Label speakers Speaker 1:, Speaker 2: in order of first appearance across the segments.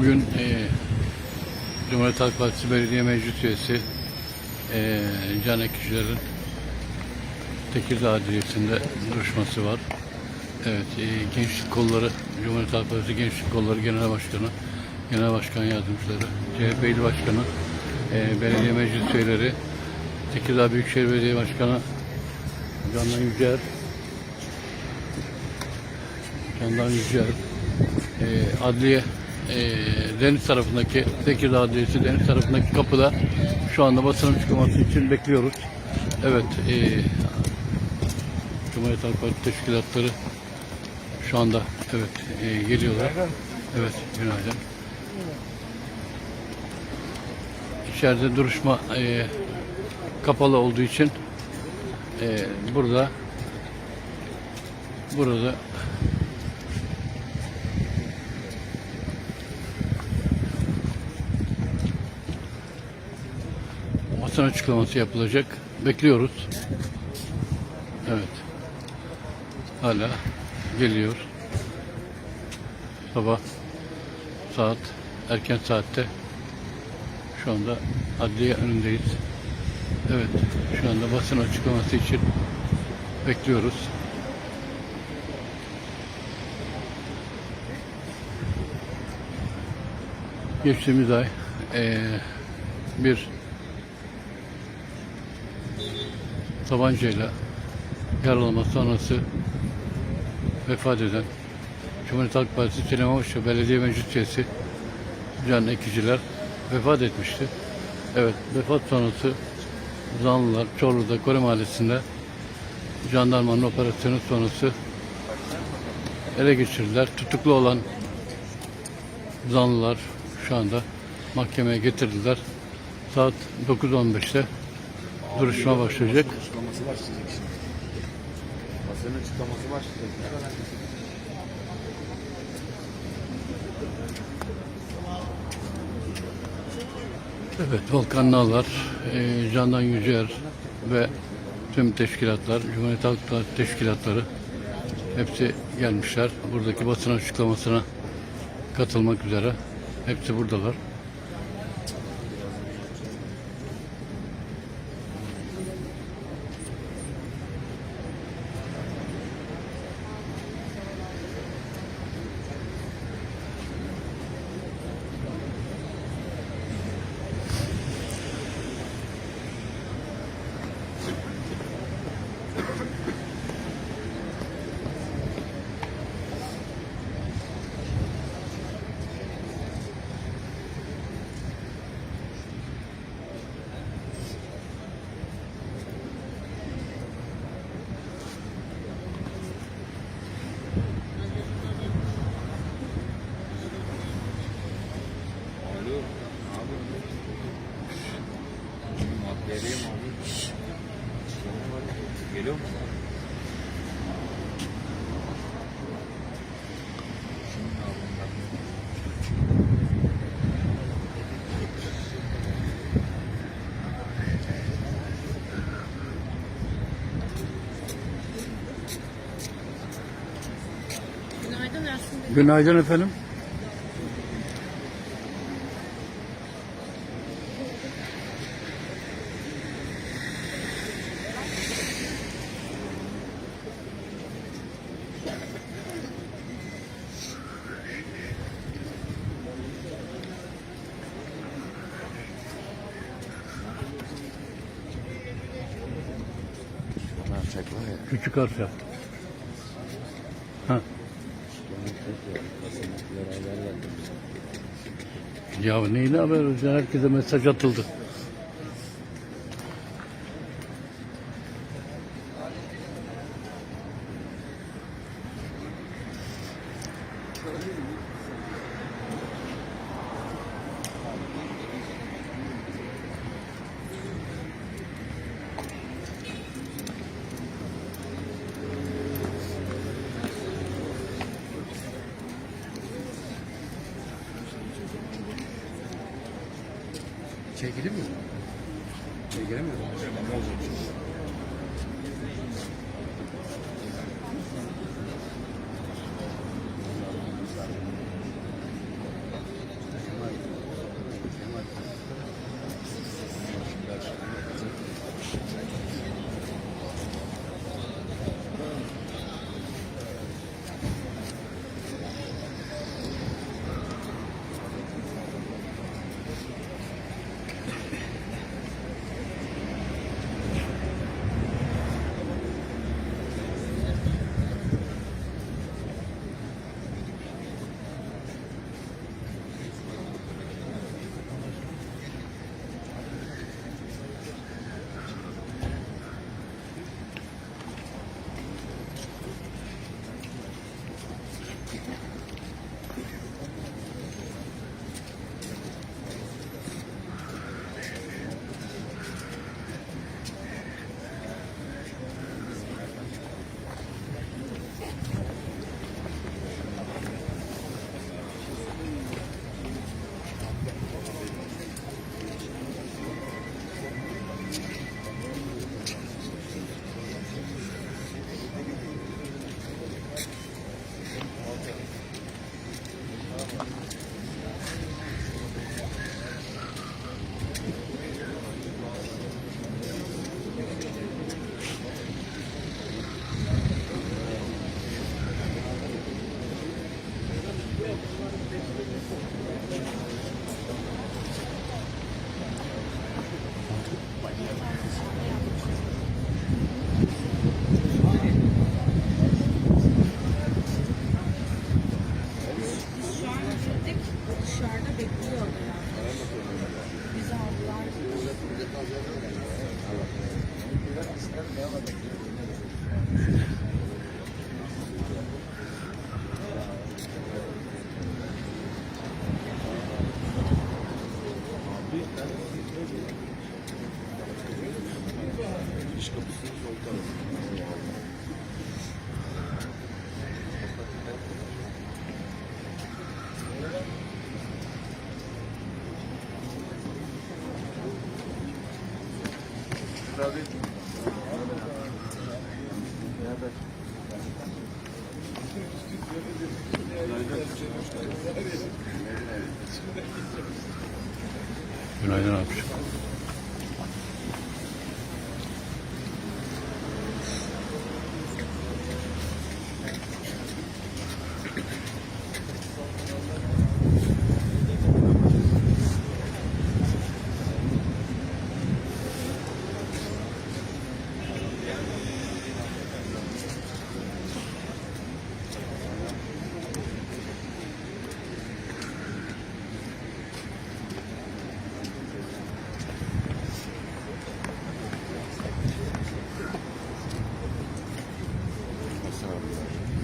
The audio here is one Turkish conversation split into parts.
Speaker 1: Bugün e, Cumhuriyet Halk Partisi Belediye Meclis Üyesi e, Can Ekşiler'in Tekirdağ Adliyesi'nde duruşması var. Evet, e, Gençlik Kolları, Cumhuriyet Halk Partisi Gençlik Kolları Genel Başkanı, Genel Başkan Yardımcıları, CHP İl Başkanı, e, Belediye Meclis Üyeleri, Tekirdağ Büyükşehir Belediye Başkanı Candan Yücel, Candan Yücel, e, adliye e, deniz tarafındaki Tekirdağ Adliyesi deniz tarafındaki kapıda şu anda basın açıklaması için bekliyoruz. Evet, e, Cumhuriyet Halk Partisi teşkilatları şu anda evet e, geliyorlar. Evet, günaydın. İçeride duruşma e, kapalı olduğu için e, burada burada basın açıklaması yapılacak. Bekliyoruz. Evet. Hala geliyor. Sabah saat erken saatte şu anda adliye önündeyiz. Evet. Şu anda basın açıklaması için bekliyoruz. Geçtiğimiz ay eee, bir tabancayla yaralama sonrası vefat eden Cumhuriyet Halk Partisi Süleymanbaşı Belediye Meclis Üyesi Can Ekiciler vefat etmişti. Evet, vefat sonrası zanlılar Çorlu'da Kore Mahallesi'nde jandarmanın operasyonu sonrası ele geçirdiler. Tutuklu olan zanlılar şu anda mahkemeye getirdiler. Saat 9.15'te duruşma başlayacak.
Speaker 2: Açıklaması başlayacak şimdi. Basının açıklaması başlayacak.
Speaker 1: Evet, Volkan Nallar, e, Candan Yücer ve tüm teşkilatlar, Cumhuriyet Halk Partisi teşkilatları hepsi gelmişler. Buradaki basın açıklamasına katılmak üzere. Hepsi buradalar.
Speaker 2: Alo. Abi. Geleyim abi. Geliyor mu? Şimdi abi ben-
Speaker 3: Günaydın Ersin Bey.
Speaker 1: Günaydın efendim. Küçük harf yap. Ya neyle haber? Herkese mesaj atıldı.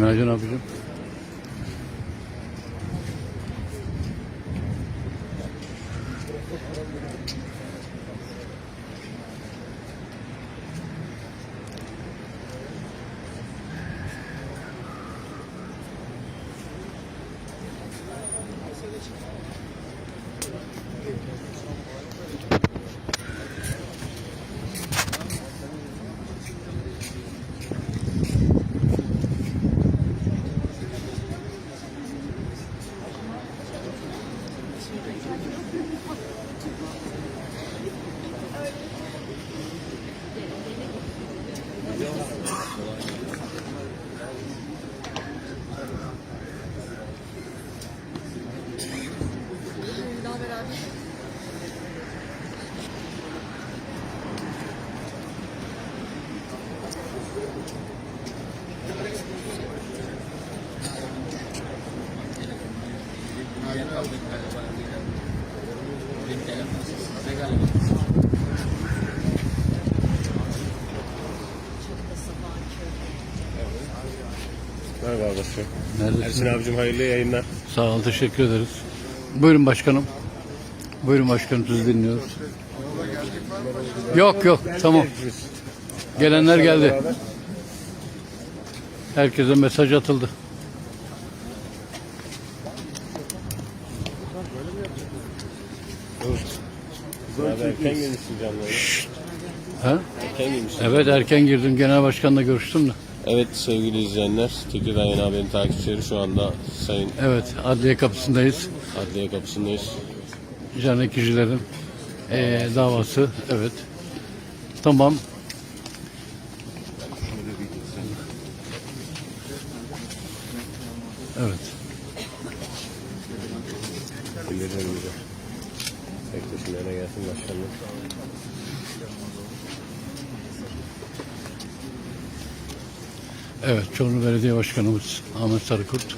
Speaker 1: Günaydın abicim.
Speaker 4: Merhaba Abbas'cığım.
Speaker 1: Neredesin?
Speaker 4: Ersin abicim hayırlı yayınlar.
Speaker 1: Sağ ol, teşekkür ederiz. Buyurun başkanım. Buyurun başkanım, sizi dinliyoruz. Yok yok, tamam. Gelenler geldi. Herkese mesaj atıldı.
Speaker 4: Canlı.
Speaker 1: Ha?
Speaker 4: Erken gelmişsin.
Speaker 1: Evet erken girdim. Genel başkanla görüştüm de.
Speaker 4: Evet sevgili izleyenler, Tekirdağ Yeni Haber'in takipçileri şu anda Sayın
Speaker 1: Evet adliye kapısındayız.
Speaker 4: Adliye kapısındayız.
Speaker 1: Can ekicilerin eee, davası. Evet. Tamam. Evet.
Speaker 4: Bildirlerimize. Bekleşimlerine gelsin başkanım.
Speaker 1: Evet, Çorlu Belediye Başkanımız Ahmet Sarıkurt,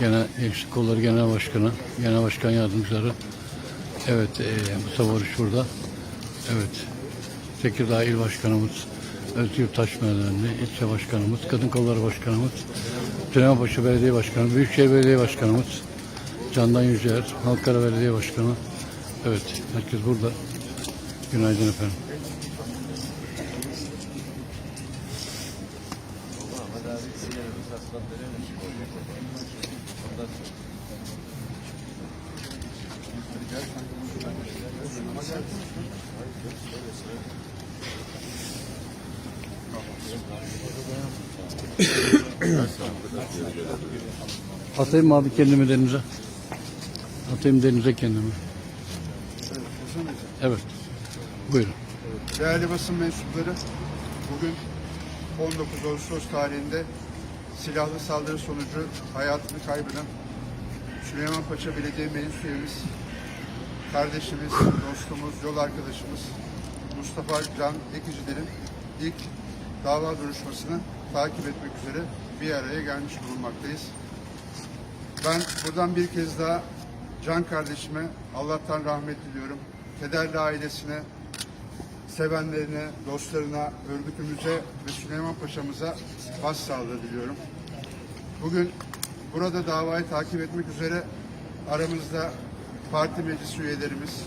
Speaker 1: Genel Gençlik Kolları Genel Başkanı, Genel Başkan Yardımcıları, evet e, Mustafa Oruç burada, evet Tekirdağ İl Başkanımız, Özgür Taşmerdenli, İlçe Başkanımız, Kadın Kolları Başkanımız, Süleymanpaşa Belediye Başkanı, Büyükşehir Belediye Başkanımız, Candan Yücel, Halkara Belediye Başkanı, evet herkes burada. Günaydın efendim. Atayım abi kendimi denize? Atayım denize kendimi. Evet. Buyurun.
Speaker 5: Değerli basın mensupları, bugün 19 Ağustos tarihinde silahlı saldırı sonucu hayatını kaybeden Süleymanpaşa Belediye Meclis Üyemiz, kardeşimiz, dostumuz, yol arkadaşımız Mustafa Can Ekiciler'in ilk dava duruşmasını takip etmek üzere bir araya gelmiş bulunmaktayız. Ben buradan bir kez daha Can kardeşime Allah'tan rahmet diliyorum. Kederli ailesine, sevenlerine, dostlarına, örgütümüze ve Süleyman Paşa'mıza başsağlığı diliyorum. Bugün burada davayı takip etmek üzere aramızda parti meclis üyelerimiz,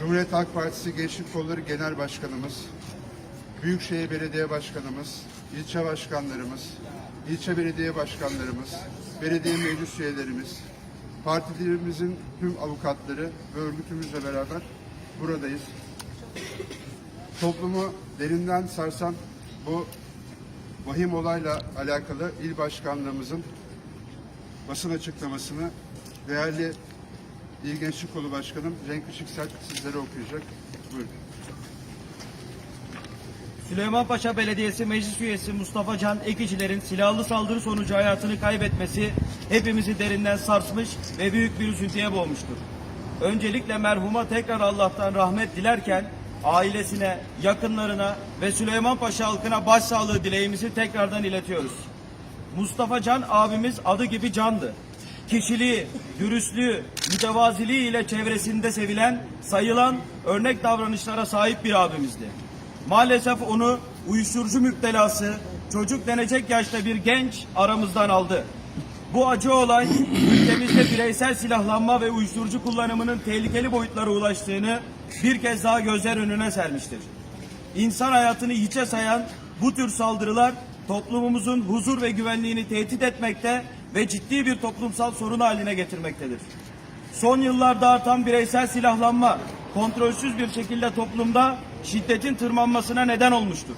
Speaker 5: Cumhuriyet Halk Partisi Gençlik Kolları Genel Başkanımız, Büyükşehir Belediye Başkanımız, ilçe başkanlarımız, ilçe belediye başkanlarımız, belediye meclis üyelerimiz, partilerimizin tüm avukatları ve örgütümüzle beraber buradayız. Toplumu derinden sarsan bu vahim olayla alakalı il başkanlığımızın basın açıklamasını değerli İl Gençlik Kolu Başkanım Cenk Işıksak sizlere okuyacak. Buyurun.
Speaker 6: Süleymanpaşa Belediyesi Meclis Üyesi Mustafa Can Ekiciler'in silahlı saldırı sonucu hayatını kaybetmesi hepimizi derinden sarsmış ve büyük bir üzüntüye boğmuştur. Öncelikle merhuma tekrar Allah'tan rahmet dilerken ailesine, yakınlarına ve Süleymanpaşa halkına başsağlığı dileğimizi tekrardan iletiyoruz. Mustafa Can abimiz adı gibi candı. Kişiliği, dürüstlüğü, mütevaziliği ile çevresinde sevilen, sayılan örnek davranışlara sahip bir abimizdi. Maalesef onu uyuşturucu müptelası, çocuk denecek yaşta bir genç aramızdan aldı. Bu acı olay ülkemizde bireysel silahlanma ve uyuşturucu kullanımının tehlikeli boyutlara ulaştığını bir kez daha gözler önüne sermiştir. İnsan hayatını hiçe sayan bu tür saldırılar toplumumuzun huzur ve güvenliğini tehdit etmekte ve ciddi bir toplumsal sorun haline getirmektedir. Son yıllarda artan bireysel silahlanma kontrolsüz bir şekilde toplumda şiddetin tırmanmasına neden olmuştur.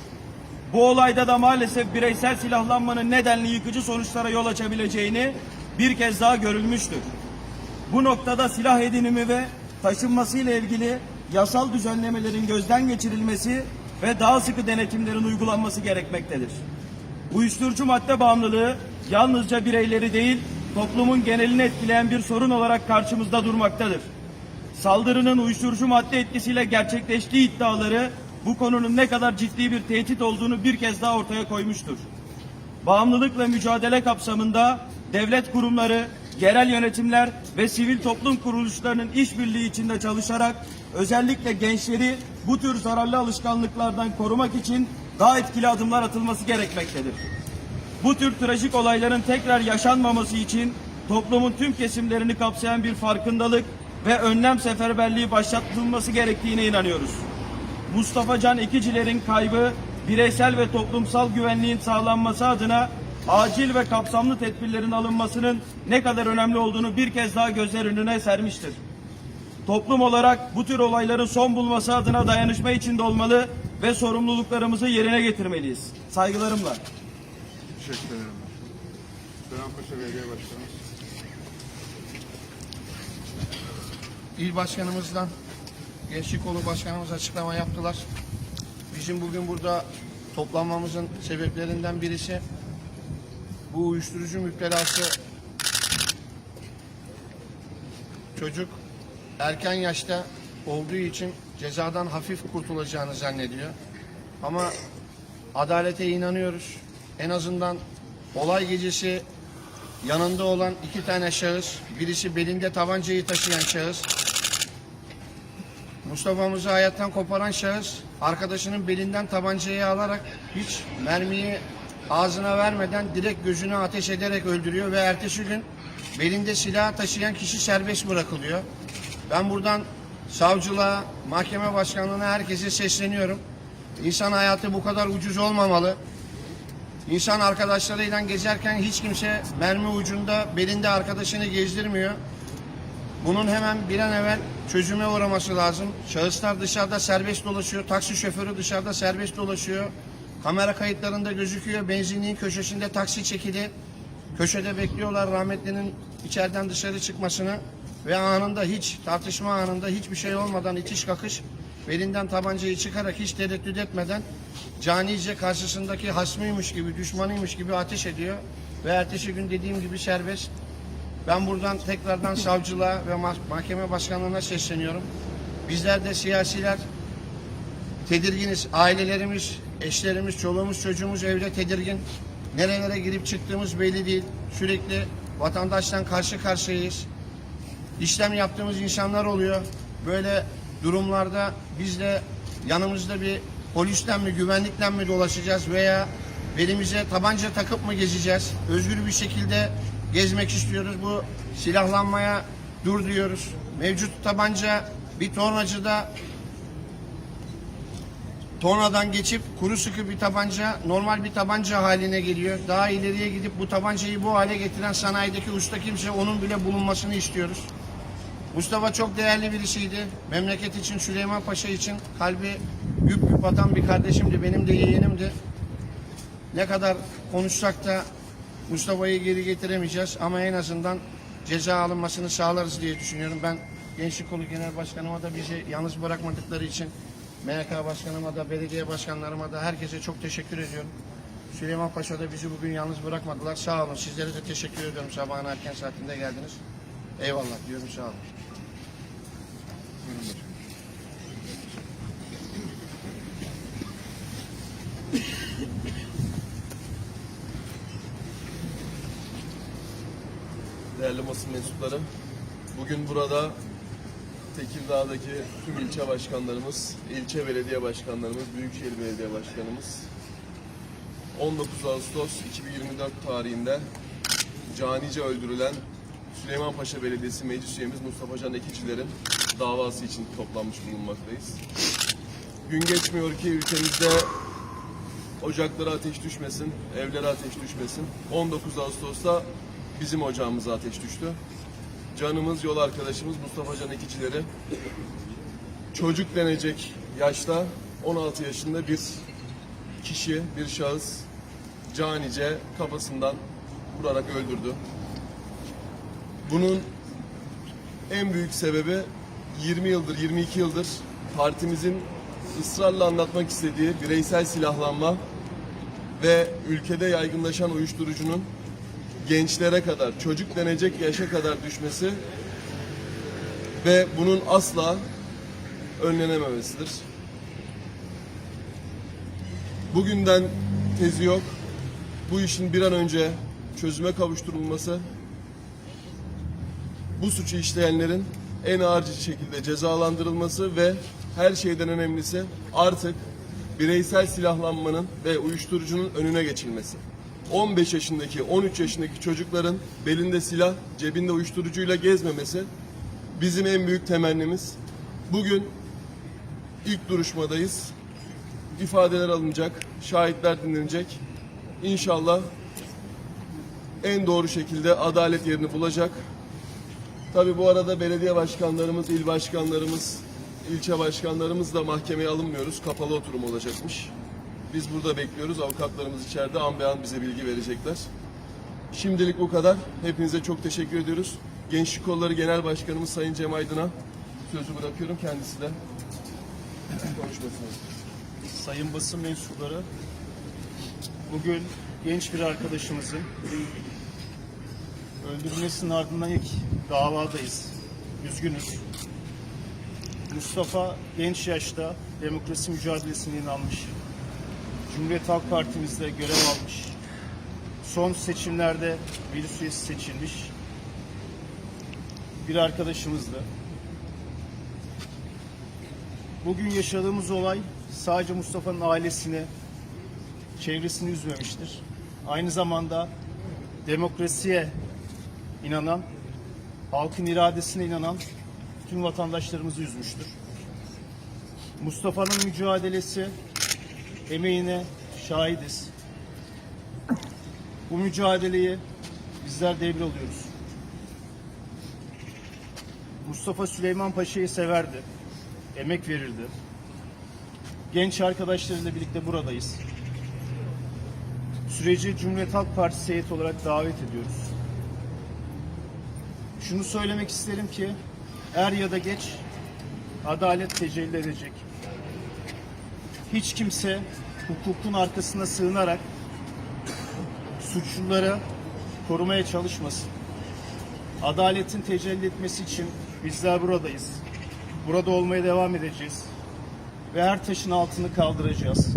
Speaker 6: Bu olayda da maalesef bireysel silahlanmanın nedenli yıkıcı sonuçlara yol açabileceğini bir kez daha görülmüştür. Bu noktada silah edinimi ve taşınması ile ilgili yasal düzenlemelerin gözden geçirilmesi ve daha sıkı denetimlerin uygulanması gerekmektedir. Uyuşturucu madde bağımlılığı yalnızca bireyleri değil, toplumun genelini etkileyen bir sorun olarak karşımızda durmaktadır. Saldırının uyuşturucu madde etkisiyle gerçekleştiği iddiaları bu konunun ne kadar ciddi bir tehdit olduğunu bir kez daha ortaya koymuştur. Bağımlılıkla mücadele kapsamında devlet kurumları, yerel yönetimler ve sivil toplum kuruluşlarının işbirliği içinde çalışarak özellikle gençleri bu tür zararlı alışkanlıklardan korumak için daha etkili adımlar atılması gerekmektedir. Bu tür trajik olayların tekrar yaşanmaması için toplumun tüm kesimlerini kapsayan bir farkındalık ve önlem seferberliği başlatılması gerektiğine inanıyoruz. Mustafa Can Ekiciler'in kaybı bireysel ve toplumsal güvenliğin sağlanması adına acil ve kapsamlı tedbirlerin alınmasının ne kadar önemli olduğunu bir kez daha gözler önüne sermiştir. Toplum olarak bu tür olayların son bulması adına dayanışma içinde olmalı ve sorumluluklarımızı yerine getirmeliyiz. Saygılarımla.
Speaker 5: Teşekkür ederim. Süleymanpaşa Belediye Başkanımız.
Speaker 7: İl başkanımızdan Gençlik Kolu Başkanımız açıklama yaptılar. Bizim bugün burada toplanmamızın sebeplerinden birisi bu uyuşturucu müptelası çocuk erken yaşta olduğu için cezadan hafif kurtulacağını zannediyor. Ama adalete inanıyoruz. En azından olay gecesi yanında olan iki tane şahıs, birisi belinde tabancayı taşıyan şahıs, Mustafa'mızı hayattan koparan şahıs arkadaşının belinden tabancayı alarak hiç mermiyi ağzına vermeden direkt gözüne ateş ederek öldürüyor ve ertesi gün belinde silah taşıyan kişi serbest bırakılıyor. Ben buradan savcılığa, mahkeme başkanlığına herkese sesleniyorum. İnsan hayatı bu kadar ucuz olmamalı. İnsan arkadaşlarıyla gezerken hiç kimse mermi ucunda belinde arkadaşını gezdirmiyor. Bunun hemen bir an evvel çözüme uğraması lazım. Şahıslar dışarıda serbest dolaşıyor. Taksi şoförü dışarıda serbest dolaşıyor. Kamera kayıtlarında gözüküyor. Benzinliğin köşesinde taksi çekili. Köşede bekliyorlar rahmetlinin içeriden dışarı çıkmasını. Ve anında hiç tartışma anında hiçbir şey olmadan itiş kakış belinden tabancayı çıkarak hiç tereddüt etmeden canice karşısındaki hasmıymış gibi, düşmanıymış gibi ateş ediyor. Ve ertesi gün dediğim gibi serbest. Ben buradan tekrardan savcılığa ve mah- mahkeme başkanlığına sesleniyorum. Bizler de siyasiler tedirginiz. Ailelerimiz, eşlerimiz, çoluğumuz, çocuğumuz evde tedirgin. Nerelere girip çıktığımız belli değil. Sürekli vatandaştan karşı karşıyayız. işlem yaptığımız insanlar oluyor. Böyle durumlarda biz de yanımızda bir polisten mi güvenlikten mi dolaşacağız veya belimize tabanca takıp mı gezeceğiz? Özgür bir şekilde gezmek istiyoruz. Bu silahlanmaya dur diyoruz. Mevcut tabanca bir tornacıda tornadan geçip kuru sıkı bir tabanca normal bir tabanca haline geliyor. Daha ileriye gidip bu tabancayı bu hale getiren sanayideki usta kimse onun bile bulunmasını istiyoruz. Mustafa çok değerli birisiydi. Memleket için, Süleyman Paşa için kalbi güp güp atan bir kardeşimdi. Benim de yeğenimdi. Ne kadar konuşsak da Mustafa'yı geri getiremeyeceğiz ama en azından ceza alınmasını sağlarız diye düşünüyorum. Ben Gençlik Kolu Genel Başkanıma da bizi yalnız bırakmadıkları için MHK Başkanıma da, belediye başkanlarıma da herkese çok teşekkür ediyorum. Süleyman Paşa da bizi bugün yalnız bırakmadılar. Sağ olun. Sizlere de teşekkür ediyorum. Sabahın erken saatinde geldiniz. Eyvallah diyorum. Sağ olun.
Speaker 8: değerli basın mensupları. Bugün burada Tekirdağ'daki tüm ilçe başkanlarımız, ilçe belediye başkanlarımız, Büyükşehir Belediye Başkanımız 19 Ağustos 2024 tarihinde canice öldürülen Süleymanpaşa Belediyesi Meclis Üyemiz Mustafa Can Ekiciler'in davası için toplanmış bulunmaktayız. Gün geçmiyor ki ülkemizde ocaklara ateş düşmesin, evlere ateş düşmesin. 19 Ağustos'ta bizim ocağımıza ateş düştü. Canımız, yol arkadaşımız Mustafa Can Ekicileri çocuk denecek yaşta 16 yaşında bir kişi, bir şahıs canice kafasından vurarak öldürdü. Bunun en büyük sebebi 20 yıldır, 22 yıldır partimizin ısrarla anlatmak istediği bireysel silahlanma ve ülkede yaygınlaşan uyuşturucunun gençlere kadar, çocuk denecek yaşa kadar düşmesi ve bunun asla önlenememesidir. Bugünden tezi yok. Bu işin bir an önce çözüme kavuşturulması, bu suçu işleyenlerin en ağır şekilde cezalandırılması ve her şeyden önemlisi artık bireysel silahlanmanın ve uyuşturucunun önüne geçilmesi. 15 yaşındaki, 13 yaşındaki çocukların belinde silah, cebinde uyuşturucuyla gezmemesi bizim en büyük temennimiz. Bugün ilk duruşmadayız. İfadeler alınacak, şahitler dinlenecek. İnşallah en doğru şekilde adalet yerini bulacak. Tabii bu arada belediye başkanlarımız, il başkanlarımız, ilçe başkanlarımız da mahkemeye alınmıyoruz. Kapalı oturum olacakmış. Biz burada bekliyoruz. Avukatlarımız içeride an be an bize bilgi verecekler. Şimdilik bu kadar. Hepinize çok teşekkür ediyoruz. Gençlik Kolları Genel Başkanımız Sayın Cem Aydın'a sözü bırakıyorum. Kendisi de konuşmasını.
Speaker 9: Sayın basın mensupları, bugün genç bir arkadaşımızın öldürülmesinin ardından ilk davadayız. Üzgünüz. Mustafa genç yaşta demokrasi mücadelesine inanmış. Cumhuriyet Halk Partimizde görev almış. Son seçimlerde meclis üyesi seçilmiş bir arkadaşımızdı. Bugün yaşadığımız olay sadece Mustafa'nın ailesini, çevresini üzmemiştir. Aynı zamanda demokrasiye inanan, halkın iradesine inanan tüm vatandaşlarımızı üzmüştür. Mustafa'nın mücadelesi, emeğine şahidiz. Bu mücadeleyi bizler devralıyoruz. Mustafa Süleyman Paşa'yı severdi, emek verirdi. Genç arkadaşlarıyla birlikte buradayız. Süreci Cumhuriyet Halk Partisi heyet olarak davet ediyoruz. Şunu söylemek isterim ki er ya da geç adalet tecelli edecek. Hiç kimse hukukun arkasına sığınarak suçluları korumaya çalışmasın. Adaletin tecelli etmesi için bizler buradayız. Burada olmaya devam edeceğiz. Ve her taşın altını kaldıracağız.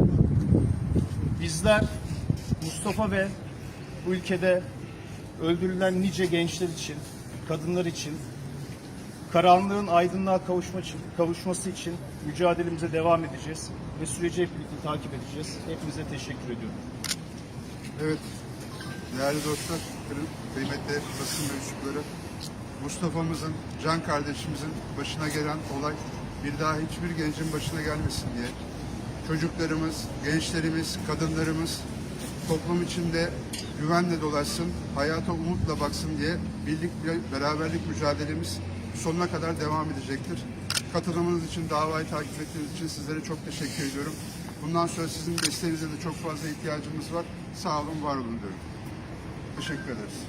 Speaker 9: Bizler Mustafa ve bu ülkede öldürülen nice gençler için, kadınlar için Karanlığın aydınlığa kavuşma, kavuşması için mücadelemize devam edeceğiz ve süreci hep birlikte takip edeceğiz. Hepinize teşekkür ediyorum.
Speaker 5: Evet, değerli dostlar, kıymetli basın mensupları, Mustafa'mızın, can kardeşimizin başına gelen olay bir daha hiçbir gencin başına gelmesin diye çocuklarımız, gençlerimiz, kadınlarımız toplum içinde güvenle dolaşsın, hayata umutla baksın diye birlik beraberlik mücadelemiz sonuna kadar devam edecektir. Katılımınız için, davayı takip ettiğiniz için sizlere çok teşekkür ediyorum. Bundan sonra sizin desteğinize de çok fazla ihtiyacımız var. Sağ olun, var olun diyorum. Teşekkür ederiz.